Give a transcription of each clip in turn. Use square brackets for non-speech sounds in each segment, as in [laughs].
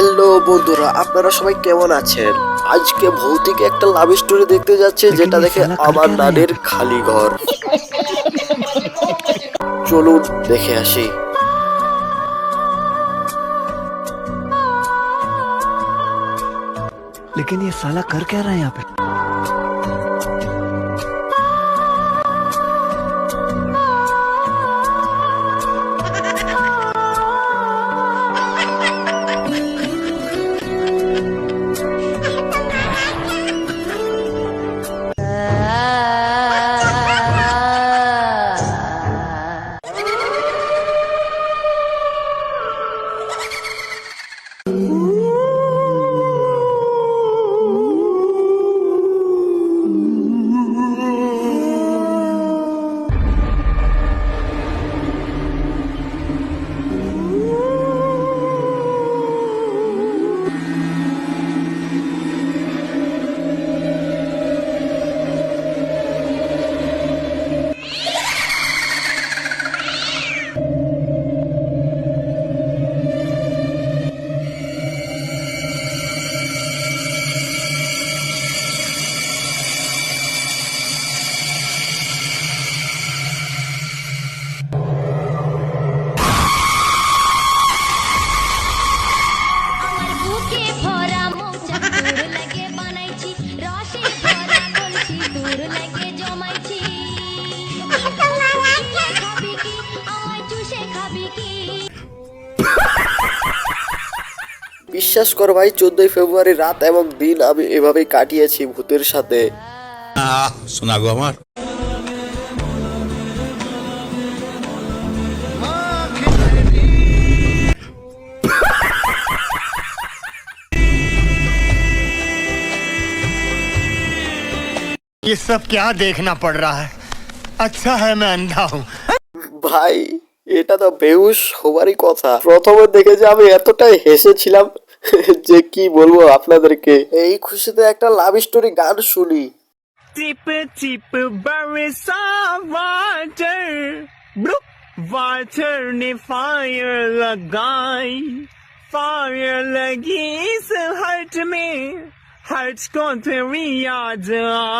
Hello বন্ধুরা আপনারা সবাই কেমন আছেন আজকে ভৌতিক একটা লাভ স্টোরি দেখতে যাচ্ছে যেটা দেখে আমার নানের খালি ঘর চলুন দেখে আসি लेकिन ये साला कर क्या रहा है यहाँ पे বিশ্বাস কর ভাই চোদ্দই ফেব্রুয়ারি রাত এবং দিন আমি এভাবেই কাটিয়েছি ভূতের সাথে আহ শোনা গো আমার ये सब क्या देखना पड़ रहा है अच्छा है मैं अंधा हूँ ভাই এটা তো বেউস হবারই কথা। প্রথমে দেখে যে আমি এতটাই হেসেছিলাম [laughs] যে কি বলব আপনাদেরকে। এই খুশিতে একটা লাভ স্টোরি গান শুনি। টিপ টিপ বারিশ ওয়াটার ব্রুক ওয়াটার নে ফায়ার লাগাই। ফায়ার লাগি ইস হার্ট মে হার্ট কো তেরি আজ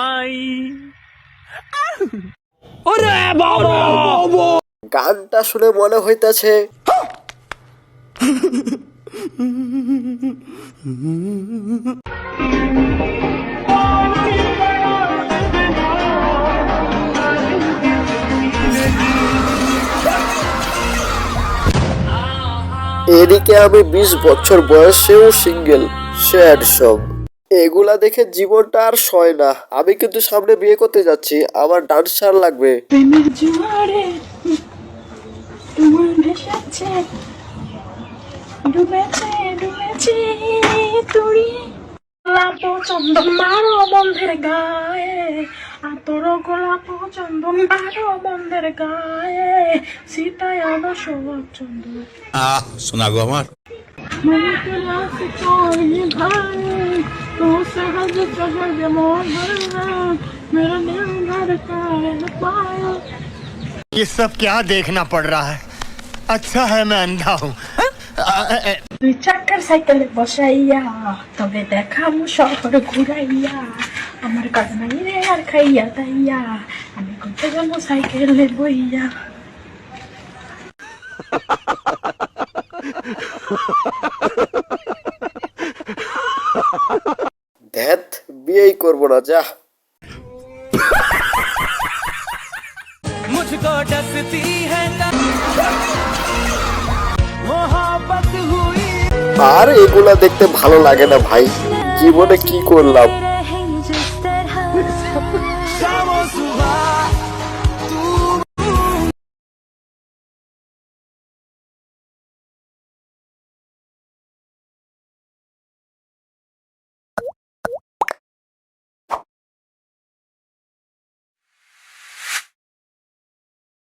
আই। ওরে বাবা! গানটা শুনে মনে হইতাছে। এদিকে আমি বিশ বছর বয়সেও সিঙ্গেল, স্যাড সব। এগুলা দেখে জীবনটা আর সয় না। আমি কিন্তু সামনে বিয়ে করতে যাচ্ছি, আমার ডান্সার লাগবে। প্রেমের জোয়ারে তোমার ভেসেছে ডুবেছে ডুবেছে তুড়ি গোলাপ চন্দন মারো বন্ধের গায়ে আতর গোলাপ চন্দন মারো বন্ধের গায়ে সীতায় আলো সবাব চন্দন আহ শোনা গো আমার মনে তো লাগছে তোর ভাই তো সহজ চলে মোর मेरा दिल धड़का है पायल ये सब क्या देखना पड़ रहा है अच्छा है मैं अंधा हूँ দুই চাকার সাইকেলে বসাইয়া তবে দেখাবো শহর ঘুরাইয়া আমার কাজ নাই রে আর খাইয়া তাইয়া আমি করতে যাবো সাইকেলে বইয়া ধ্যাত বিয়েই করবো না যা मुझको डसती है मोहब्बत हुई আর এগুলা দেখতে ভালো লাগে না ভাই। জীবনে কি করলাম?